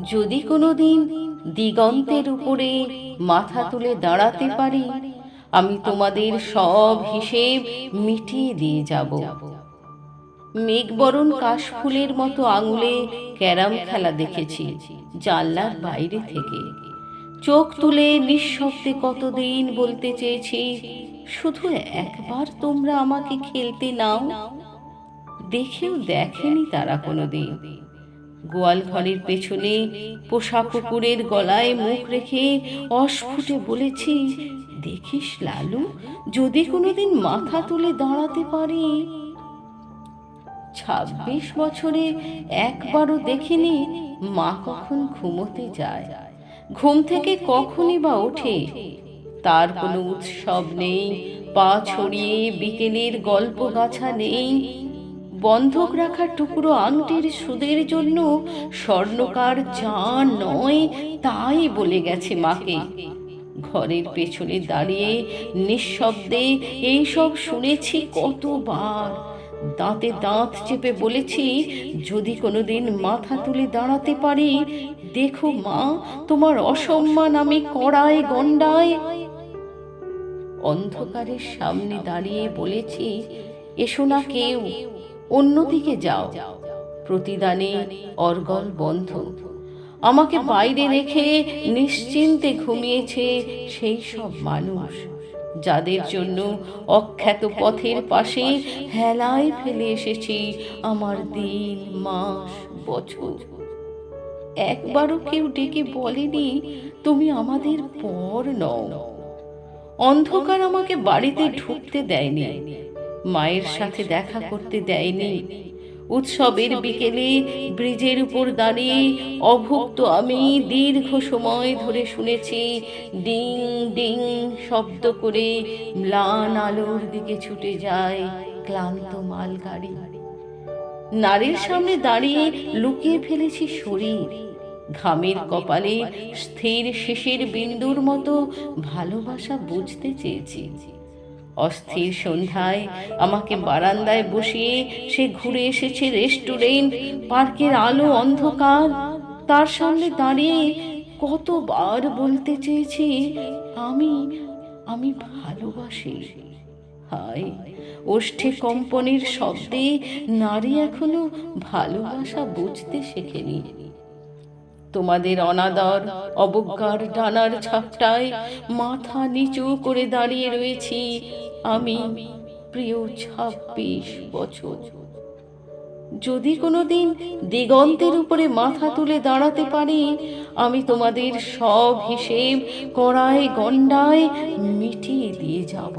যদি কোনোদিন দিগন্তের উপরে মাথা তুলে দাঁড়াতে পারি, আমি তোমাদের সব হিসেব মিটিয়ে দিয়ে যাব। মেঘবরণ কাশফুলের মতো আঙুলে ক্যারাম খেলা দেখেছি জানলার বাইরে থেকে। চোখ তুলে নিঃশব্দে কতদিন বলতে চেয়েছি, শুধু একবার তোমরা আমাকে খেলতে নাও? দেখেও দেখেনি তারা কোনোদিন। গোয়াল ঘরের পেছনে পোষা কুকুরের গলায় মুখ রেখে অস্ফুটে বলেছি, দেখিস লালু, যদি কোনোদিন মাথা তুলে দাঁড়াতে পারি। ছাব্বিশ বছরে একবারও দেখিনি মা কখন ঘুমোতে যায়। ঘুম থেকে কখনই বা ওঠে। তার কোনো উৎসব নেই, পা ছড়িয়ে বিকেলের গল্প গাছা নেই বন্ধক রাখা টুকরো আংটির সুদের জন্য স্বর্ণকার যা নয় তাই বলে গেছে মাকে। ঘরের পেছনে দাঁড়িয়ে নিঃশব্দে এইসব শুনেছি কতবার। দাঁতে দাঁত চেপে বলেছি, যদি কোনোদিন মাথা তুলে দাঁড়াতে পারি, দেখো মা, তোমার অসম্মান আমি কড়ায় গন্ডায় অন্ধকারের সামনে দাঁড়িয়ে বলেছি, এসো না কেউ। অন্যদিকে যাও। প্রতিদানে অর্গল বন্ধ। আমাকে বাইরে রেখে নিশ্চিন্তে ঘুমিয়েছে সেই সব মানুষ, যাদের জন্য অখ্যাত পথের পাশে হেলায় ফেলে এসেছি আমার দিন, মাস, বছর। একবারও কেউ ডেকে বলেনি, তুমি আমাদের পর নও। অন্ধকার আমাকে বাড়িতে ঢুকতে দেয়নি। মায়ের সাথে দেখা করতে দেয়নি। উৎসবের বিকেলে ব্রিজের উপর দাঁড়িয়ে অভুক্ত আমি দীর্ঘ সময় ধরে শুনেছি ডিং ডিং শব্দ করে ম্লান আলোর দিকে ছুটে যায় ক্লান্ত মালগাড়ি। নারীর সামনে দাঁড়িয়ে লুকিয়ে ফেলেছি শরীর। ঘামের কপালে স্থির শিশির বিন্দুর মতো ভালোবাসা বুঝতে চেয়েছি। অস্থির সন্ধ্যায় আমাকে বারান্দায় বসিয়ে সে ঘুরে এসেছে রেস্টুরেন্ট, পার্কের আলো অন্ধকার। তার সামনে দাঁড়িয়ে কতবার বলতে চেয়েছি, আমি আমি ভালোবাসি। হায়, ওষ্ঠে কম্পনের শব্দে নারী এখনও ভালোবাসা বুঝতে শেখেনি। তোমাদের অনাদর, অবজ্ঞার ডানার ছাপটায় মাথা নিচু করে দাঁড়িয়ে রয়েছি আমি, প্রিয় ছাব্বিশ বছর। যদি কোনো দিন দিগন্তের উপরে মাথা তুলে দাঁড়াতে পারি, আমি তোমাদের সব হিসেব কড়ায় গন্ডায় মিটিয়ে দিয়ে যাব।